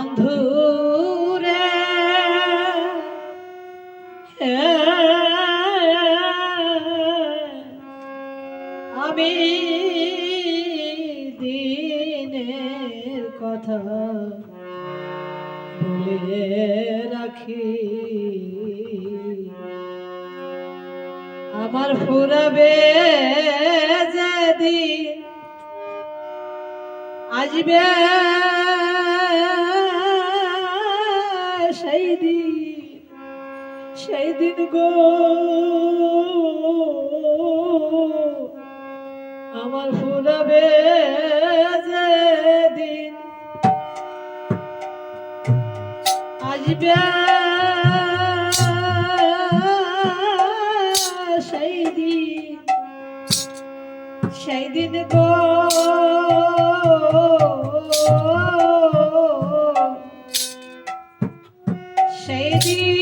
বন্ধু রে আমি দিনের কথা বলে রাখি। আমার ফুরাবে যেদিন আসবে সেই দিন গো আমার ফুরাবে যেদিন। আসবে সেই দিন সেই দিন গো। সেই দিন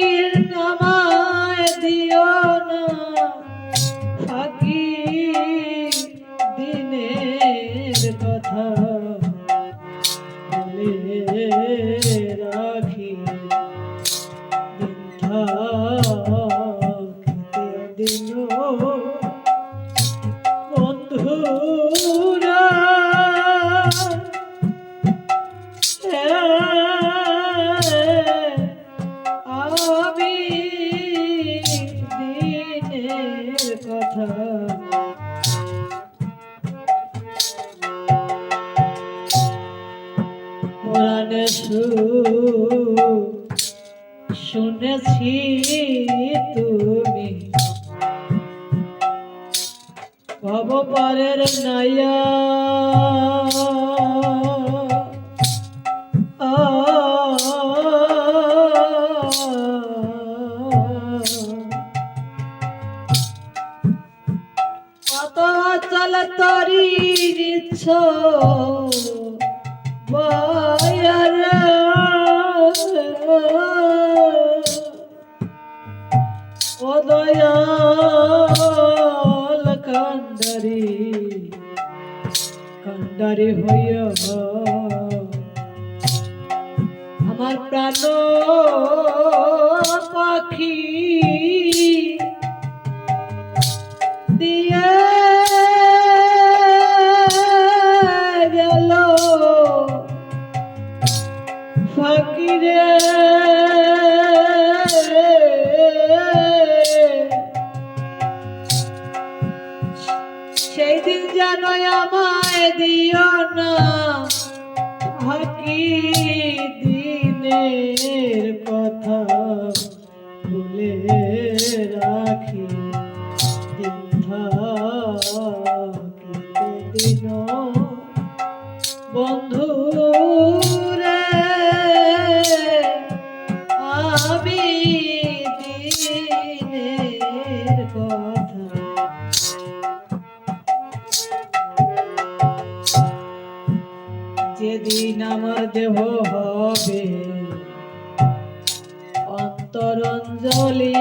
শুনেছি তুমি। ভবপারের নাইয়া কত চল তরি নিচ্ছ দয়াল কান্ডারি কান্ডারি হইয়া আমার প্রাণ পাখি। ফকিরে সেই দিন যেন আমায় দিও না ফাঁকি দিনের কথা ভুলে রাখি। দিন থাকিতে দিন বন্ধু আমার দেহ হবে। অন্তরঞ্জলি।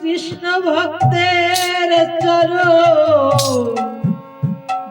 কৃষ্ণ ভক্তের চরণ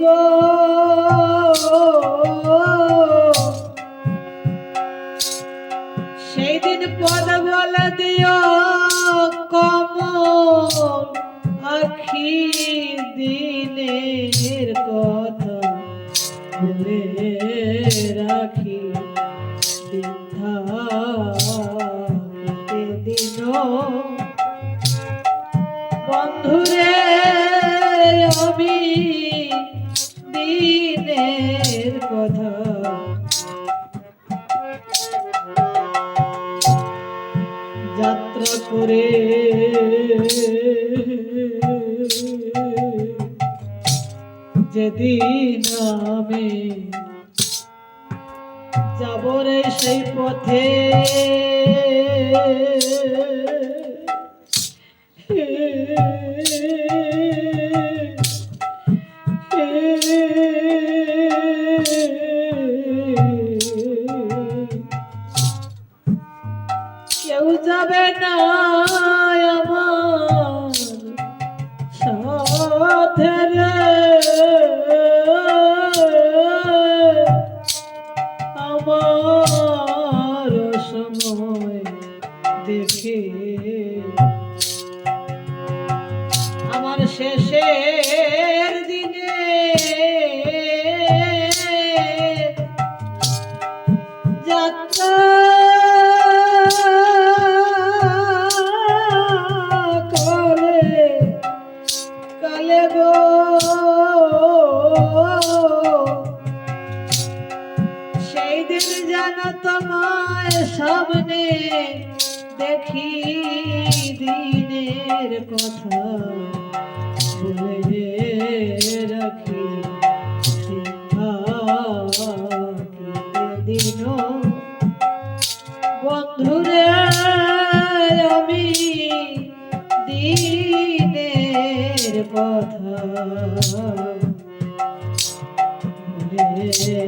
গো। সেই দিন পদ বলে দিও কমল আখি দিনের কথা ভুলে রাখি। দিন দিন। বন্ধুরে যেদিন আমি যাবরে সেই পথে যাবে না আমার সাথে রে। আমার দেখি দিনের কথা বলে রাখি দিন। বন্ধুরে আমি দিনের কথা ভুলে